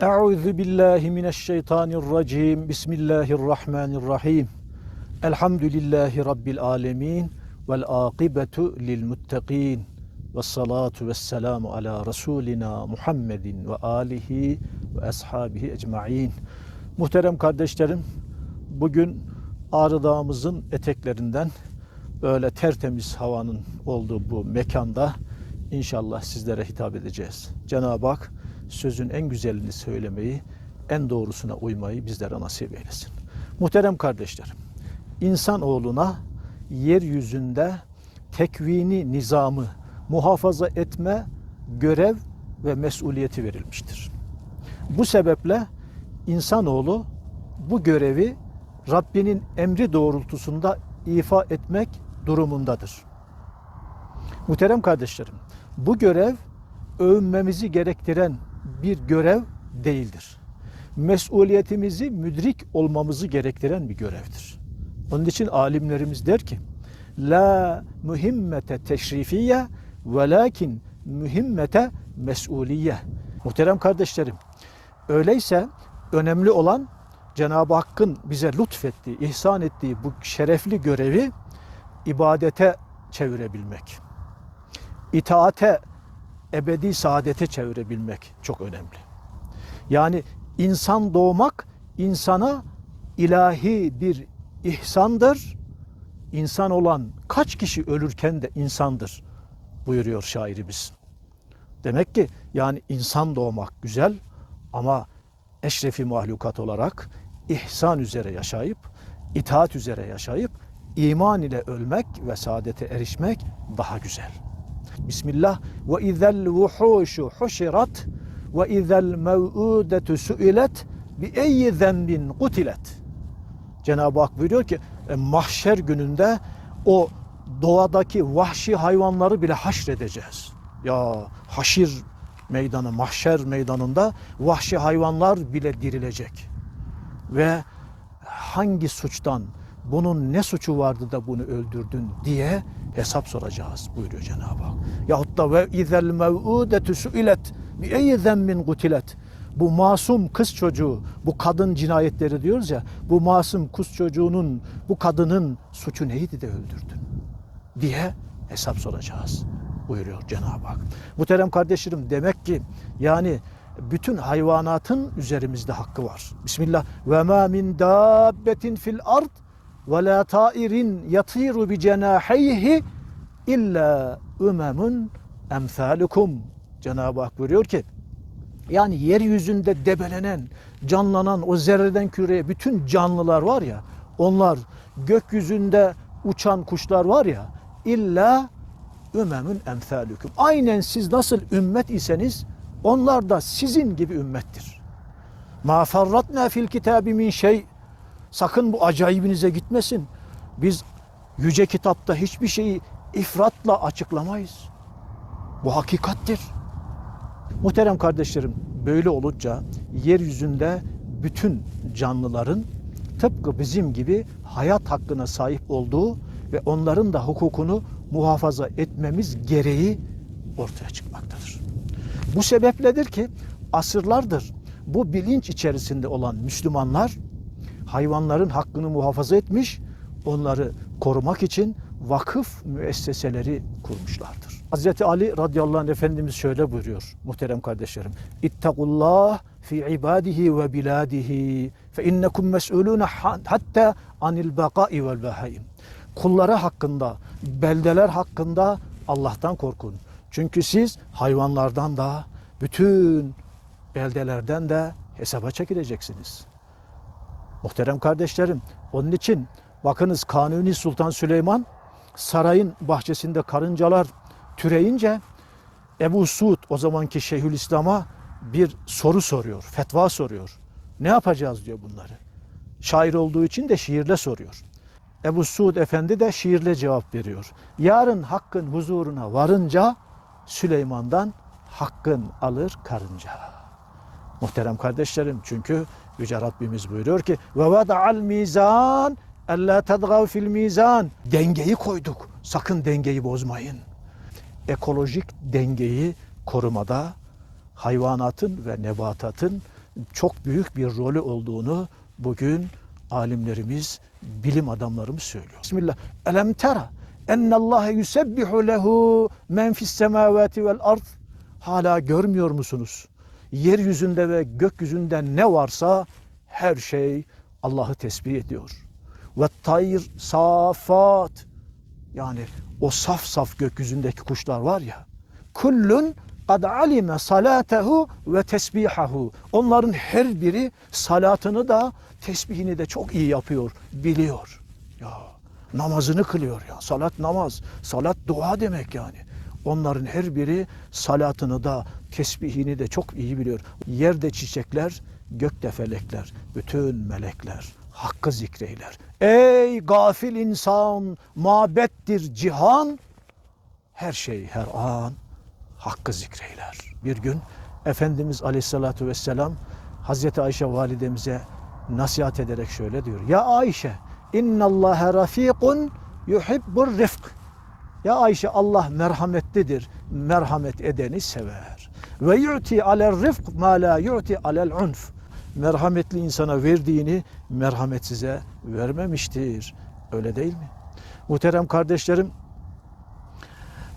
Euzu billahi mineşşeytanirracim. Bismillahirrahmanirrahim. Elhamdülillahi rabbil alamin vel akibetu lil muttaqin. Ve salatu ve selamu ala Resulina Muhammedin ve alihi ve ashabihi ecmain. Muhterem kardeşlerim, bugün Ağrı Dağımızın eteklerinden böyle tertemiz havanın olduğu bu mekanda inşallah sizlere hitap edeceğiz. Cenab-ı Hak sözün en güzelini söylemeyi, en doğrusuna uymayı bizlere nasip eylesin. Muhterem kardeşlerim, insanoğluna yeryüzünde tekvini nizamı muhafaza etme görev ve mesuliyeti verilmiştir. Bu sebeple insanoğlu bu görevi Rabbinin emri doğrultusunda ifa etmek durumundadır. Muhterem kardeşlerim, bu görev övünmemizi gerektiren bir görev değildir. Mesuliyetimizi müdrik olmamızı gerektiren bir görevdir. Onun için alimlerimiz der ki, La mühimmete teşrifiye velakin mühimmete mesuliye. Muhterem kardeşlerim, öyleyse önemli olan Cenab-ı Hakk'ın bize lütfettiği, ihsan ettiği bu şerefli görevi ibadete çevirebilmek. İtaate, ebedi saadete çevirebilmek çok önemli. Yani insan doğmak insana ilahi bir ihsandır. İnsan olan kaç kişi ölürken de insandır buyuruyor şairimiz. Demek ki yani insan doğmak güzel ama eşrefi mahlukat olarak ihsan üzere yaşayıp, itaat üzere yaşayıp, iman ile ölmek ve saadete erişmek daha güzel. Bismillah ve izel vuhuşu huşirat ve izel mev'udetu suilet bi eyyi zenbin kutilet. Cenab-ı Hak buyuruyor ki e, mahşer gününde o doğadaki vahşi hayvanları bile haşredeceğiz. Ya haşir meydanı, mahşer meydanında vahşi hayvanlar bile dirilecek. Ve hangi suçtan, bunun ne suçu vardı da bunu öldürdün diye hesap soracağız buyuruyor Cenab-ı Hak. Yahut da ve izel mev'udetu suilet bi eyyi zembin kutilet. Bu masum kız çocuğu, bu kadın cinayetleri diyoruz ya, bu masum kız çocuğunun, bu kadının suçu neydi de öldürdün diye hesap soracağız buyuruyor Cenab-ı Hak. Muhterem kardeşlerim demek ki yani bütün hayvanatın üzerimizde hakkı var. Bismillah. Ve ma min dabbetin fil ard ve la tairin yatiru bi cenahayhi illa umemun emsalukum. Cenab-ı Hak buyuruyor ki yani yeryüzünde debelenen, canlanan o zerreden küreye bütün canlılar var ya onlar gökyüzünde uçan kuşlar var ya illa ümemün emsalüküm. Aynen siz nasıl ümmet iseniz onlar da sizin gibi ümmettir. Ma farratna fil kitabi min şey. Sakın bu acayibinize gitmesin. Biz yüce kitapta hiçbir şeyi ifratla açıklamayız. Bu hakikattir. Muhterem kardeşlerim böyle olunca yeryüzünde bütün canlıların tıpkı bizim gibi hayat hakkına sahip olduğu ve onların da hukukunu muhafaza etmemiz gereği ortaya çıkmaktadır. Bu sebepledir ki asırlardır bu bilinç içerisinde olan Müslümanlar hayvanların hakkını muhafaza etmiş, onları korumak için vakıf müesseseleri kurmuşlardır. Hazreti Ali radıyallahu anh Efendimiz şöyle buyuruyor muhterem kardeşlerim. İttakullah fi ibadihi ve biladihi fe innekum mes'ulun hatta anil baqai vel bahaim. Kulları hakkında, beldeler hakkında Allah'tan korkun. Çünkü siz hayvanlardan da, bütün beldelerden de hesaba çekileceksiniz. Muhterem kardeşlerim, onun için bakınız Kanuni Sultan Süleyman sarayın bahçesinde karıncalar türeyince Ebu Suud o zamanki Şeyhülislam'a bir soru soruyor, fetva soruyor. Ne yapacağız diyor bunları. Şair olduğu için de şiirle soruyor. Ebu Suud Efendi de şiirle cevap veriyor. Yarın hakkın huzuruna varınca Süleyman'dan hakkın alır karınca. Muhterem kardeşlerim çünkü Yüce Rabbimiz buyuruyor ki ve vada'al mizanella tedgav fil mizan dengeyi koyduk. Sakın dengeyi bozmayın. Ekolojik dengeyi korumada hayvanatın ve nebatatın çok büyük bir rolü olduğunu bugün alimlerimiz, bilim adamlarımız söylüyor. Bismillah. Elem tera ennallâhe yusebbihu lehu men fis semavati vel ard. Hala görmüyor musunuz? Yeryüzünde ve gökyüzünde ne varsa her şey Allah'ı tesbih ediyor. Ve tayr safat. Yani o saf saf gökyüzündeki kuşlar var ya. Kullun kad alime salatehu ve tesbihahu. Onların her biri salatını da tesbihini de çok iyi yapıyor, biliyor. Ya namazını kılıyor ya. Salat namaz, salat dua demek yani. Onların her biri salatını da tesbihini de çok iyi biliyor. Yerde çiçekler, gökte felekler, bütün melekler hakkı zikreyler. Ey gafil insan, mabettir cihan, her şey her an hakkı zikreyler. Bir gün Efendimiz Aleyhisselatü Vesselam Hazreti Ayşe validemize nasihat ederek şöyle diyor. Ya Ayşe innallâhe rafikun yuhibbur rifk. Ya Ayşe Allah merhametlidir. Merhamet edeni sever. Ve yu'ti alel rifk ma la yu'ti alel unf. Merhametli insana verdiğini merhametsize vermemiştir. Öyle değil mi? Muhterem kardeşlerim,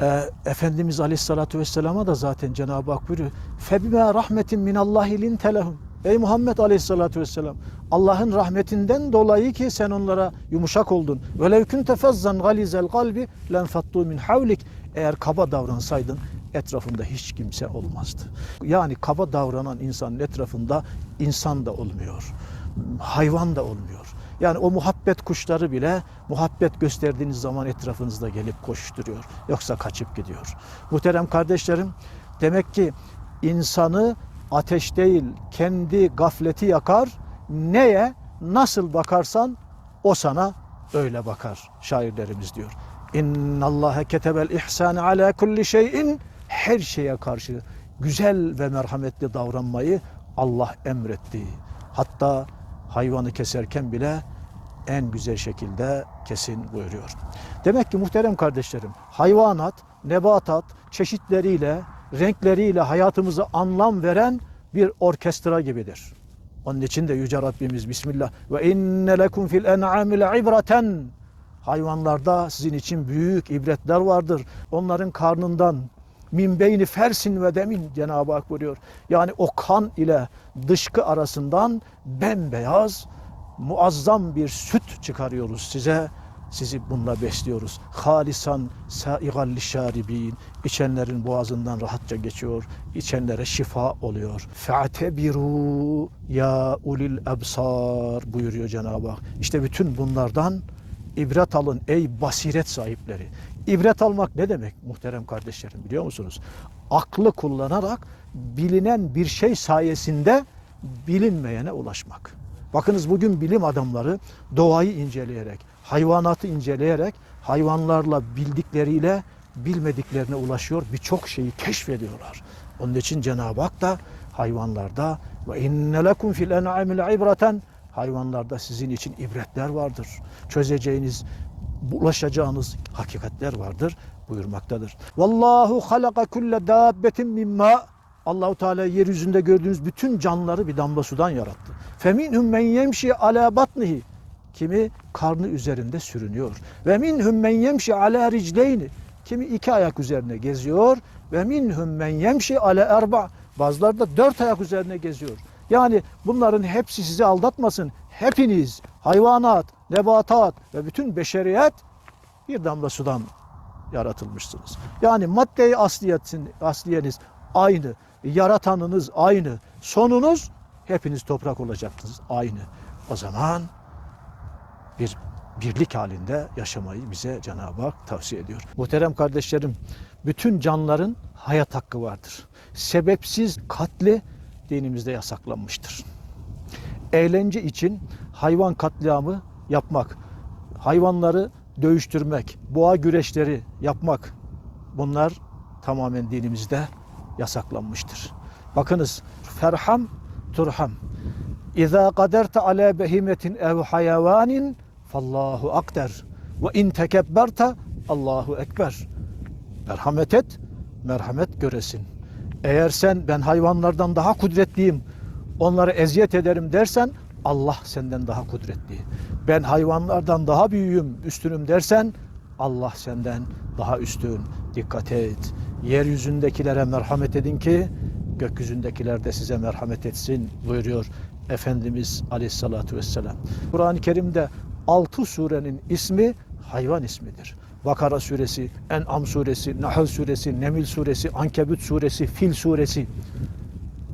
e, Efendimiz Aleyhisselatü Vesselam'a da zaten Cenab-ı Hak buyuruyor. Febime rahmetin minallahi lintelehum. Ey Muhammed Aleyhisselatü Vesselam Allah'ın rahmetinden dolayı ki sen onlara yumuşak oldun. Velev kunte fezzan galizel kalbi len fattu min havlik. Eğer kaba davransaydın etrafında hiç kimse olmazdı. Yani kaba davranan insanın etrafında insan da olmuyor. Hayvan da olmuyor. Yani o muhabbet kuşları bile muhabbet gösterdiğiniz zaman etrafınızda gelip koşturuyor. Yoksa kaçıp gidiyor. Muhterem kardeşlerim demek ki insanı ateş değil kendi gafleti yakar. Neye nasıl bakarsan o sana öyle bakar şairlerimiz diyor. İnnallâhe ketebel ihsâne alâ kulli şeyin her şeye karşı güzel ve merhametli davranmayı Allah emretti. Hatta hayvanı keserken bile en güzel şekilde kesin buyuruyor. Demek ki muhterem kardeşlerim hayvanat, nebatat çeşitleriyle, renkleriyle hayatımıza anlam veren bir orkestra gibidir. Onun için de Yüce Rabbimiz Bismillah ve inne lekum fil en'ami ibreten hayvanlarda sizin için büyük ibretler vardır. Onların karnından min beyni fersin ve demin Cenab-ı Hak buyuruyor. Yani o kan ile dışkı arasından bembeyaz muazzam bir süt çıkarıyoruz size. Sizi bununla besliyoruz. Halisan saigal şaribin. İçenlerin boğazından rahatça geçiyor. İçenlere şifa oluyor. Fe'tebiru ya ulil ebsar buyuruyor Cenab-ı Hak. İşte bütün bunlardan ibret alın ey basiret sahipleri. İbret almak ne demek muhterem kardeşlerim biliyor musunuz? Aklı kullanarak bilinen bir şey sayesinde bilinmeyene ulaşmak. Bakınız bugün bilim adamları doğayı inceleyerek, hayvanatı inceleyerek, hayvanlarla bildikleriyle bilmediklerine ulaşıyor. Birçok şeyi keşfediyorlar. Onun için Cenab-ı Hak da hayvanlarda ve inne lekum fil en'amil ibreten hayvanlarda sizin için ibretler vardır. Çözeceğiniz, ulaşacağınız hakikatler vardır buyurmaktadır. Vallahu halaka kulle dabbetin mimma Allahu Teala yeryüzünde gördüğünüz bütün canlıları bir damla sudan yarattı. Feminhum men yemşi ala batnihi. Kimi karnı üzerinde sürünüyor. Ve minhum men yemşi ala ricleyni. Kimi iki ayak üzerine geziyor. Ve minhum men yemşi ala erba. Bazıları da dört ayak üzerine geziyor. Yani bunların hepsi sizi aldatmasın. Hepiniz hayvanat, nebatat ve bütün beşeriyet bir damla sudan yaratılmışsınız. Yani maddeyi asliyetin, asliyeniz aynı. Yaratanınız aynı. Sonunuz hepiniz toprak olacaksınız aynı. O zaman bir birlik halinde yaşamayı bize Cenab-ı Hak tavsiye ediyor. Muhterem kardeşlerim, bütün canlıların hayat hakkı vardır. Sebepsiz katli dinimizde yasaklanmıştır. Eğlence için hayvan katliamı yapmak, hayvanları dövüştürmek, boğa güreşleri yapmak bunlar tamamen dinimizde yasaklanmıştır. Bakınız ferham turham. İza kaderte ala behimetin ev hayvanin fallahu akder. Ve in tekebberte Allahu ekber. Merhamet et, merhamet göresin. Eğer sen ben hayvanlardan daha kudretliyim, onlara eziyet ederim dersen Allah senden daha kudretli. Ben hayvanlardan daha büyüğüm, üstünüm dersen Allah senden daha üstün. Dikkat et. Yeryüzündekilere merhamet edin ki gökyüzündekiler de size merhamet etsin buyuruyor Efendimiz Aleyhisselatü Vesselam. Kur'an-ı Kerim'de 6 surenin ismi hayvan ismidir. Bakara suresi, En'am suresi, Nahl suresi, Nemil suresi, Ankebut suresi, Fil suresi.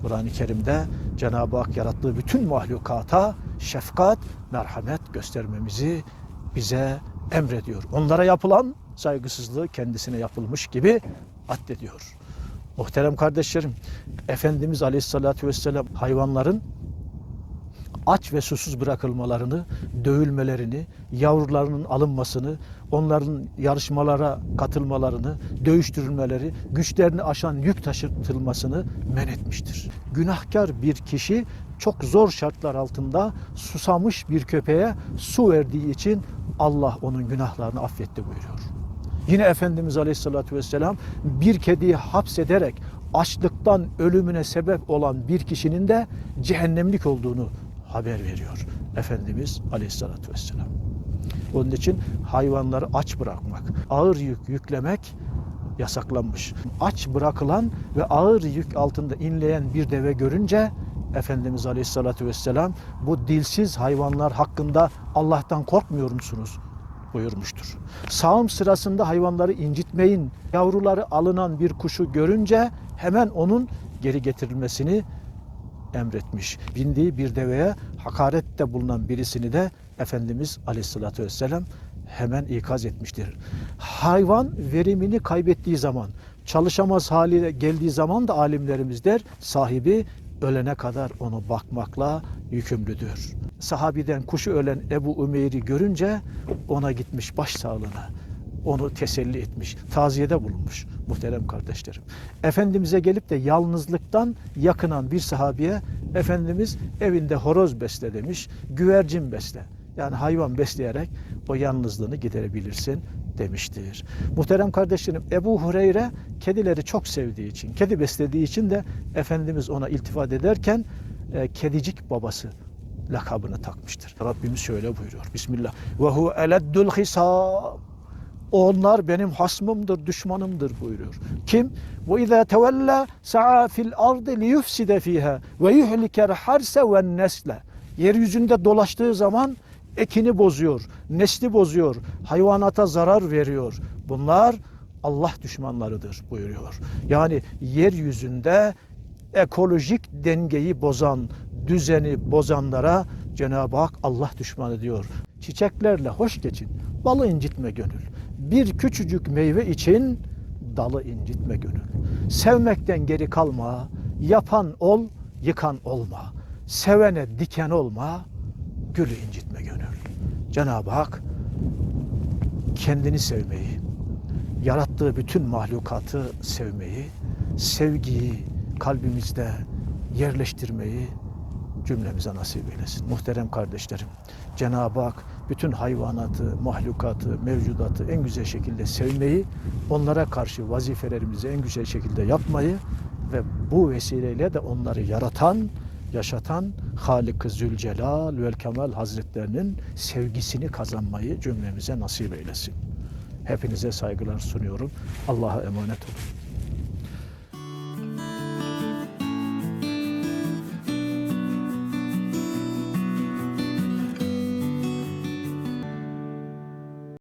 Kur'an-ı Kerim'de Cenab-ı Hak yarattığı bütün mahlukata şefkat, merhamet göstermemizi bize emrediyor. Onlara yapılan saygısızlığı kendisine yapılmış gibi addediyor. Muhterem kardeşlerim, Efendimiz Aleyhisselatü Vesselam hayvanların aç ve susuz bırakılmalarını, dövülmelerini, yavrularının alınmasını, onların yarışmalara katılmalarını, dövüştürülmeleri, güçlerini aşan yük taşıtılmasını men etmiştir. Günahkar bir kişi çok zor şartlar altında susamış bir köpeğe su verdiği için Allah onun günahlarını affetti buyuruyor. Yine Efendimiz Aleyhisselatü Vesselam bir kediyi hapsederek açlıktan ölümüne sebep olan bir kişinin de cehennemlik olduğunu haber veriyor Efendimiz Aleyhisselatü Vesselam. Onun için hayvanları aç bırakmak, ağır yük yüklemek yasaklanmış. Aç bırakılan ve ağır yük altında inleyen bir deve görünce Efendimiz Aleyhisselatü Vesselam bu dilsiz hayvanlar hakkında Allah'tan korkmuyor musunuz? buyurmuştur. Sağım sırasında hayvanları incitmeyin. Yavruları alınan bir kuşu görünce hemen onun geri getirilmesini emretmiş. Bindiği bir deveye hakarette bulunan birisini de Efendimiz Aleyhisselatü Vesselam hemen ikaz etmiştir. Hayvan verimini kaybettiği zaman, çalışamaz hale geldiği zaman da alimlerimiz der, sahibi ölene kadar onu bakmakla yükümlüdür. Sahabiden kuşu ölen Ebu Ümeyr'i görünce ona gitmiş başsağlığına. Onu teselli etmiş, taziyede bulunmuş muhterem kardeşlerim. Efendimiz'e gelip de yalnızlıktan yakınan bir sahabiye Efendimiz evinde horoz besle demiş, güvercin besle. Yani hayvan besleyerek o yalnızlığını giderebilirsin demiştir. Muhterem kardeşlerim Ebu Hureyre kedileri çok sevdiği için, kedi beslediği için de Efendimiz ona iltifat ederken e, kedicik babası lakabını takmıştır. Rabbimiz şöyle buyuruyor. Bismillah. Ve hu eleddül hisab. Onlar benim hasmımdır, düşmanımdır buyuruyor. Kim? Ve izâ tevella sa'a fil ardı li yufside fiha ve yuhliker harse ve nesle. Yeryüzünde dolaştığı zaman ekini bozuyor, nesli bozuyor, hayvanata zarar veriyor. Bunlar Allah düşmanlarıdır buyuruyor. Yani yeryüzünde ekolojik dengeyi bozan, düzeni bozanlara Cenab-ı Hak Allah düşmanı diyor. Çiçeklerle hoş geçin, balı incitme gönül. Bir küçücük meyve için dalı incitme gönül. Sevmekten geri kalma, yapan ol, yıkan olma. Sevene diken olma, gülü incitme gönül. Cenab-ı Hak kendini sevmeyi, yarattığı bütün mahlukatı sevmeyi, sevgiyi kalbimizde yerleştirmeyi cümlemize nasip eylesin. Muhterem kardeşlerim, Cenab-ı Hak bütün hayvanatı, mahlukatı, mevcudatı en güzel şekilde sevmeyi, onlara karşı vazifelerimizi en güzel şekilde yapmayı ve bu vesileyle de onları yaratan, yaşatan Halik-ı Zülcelal ve Kemal Hazretlerinin sevgisini kazanmayı cümlemize nasip eylesin. Hepinize saygılar sunuyorum. Allah'a emanet olun.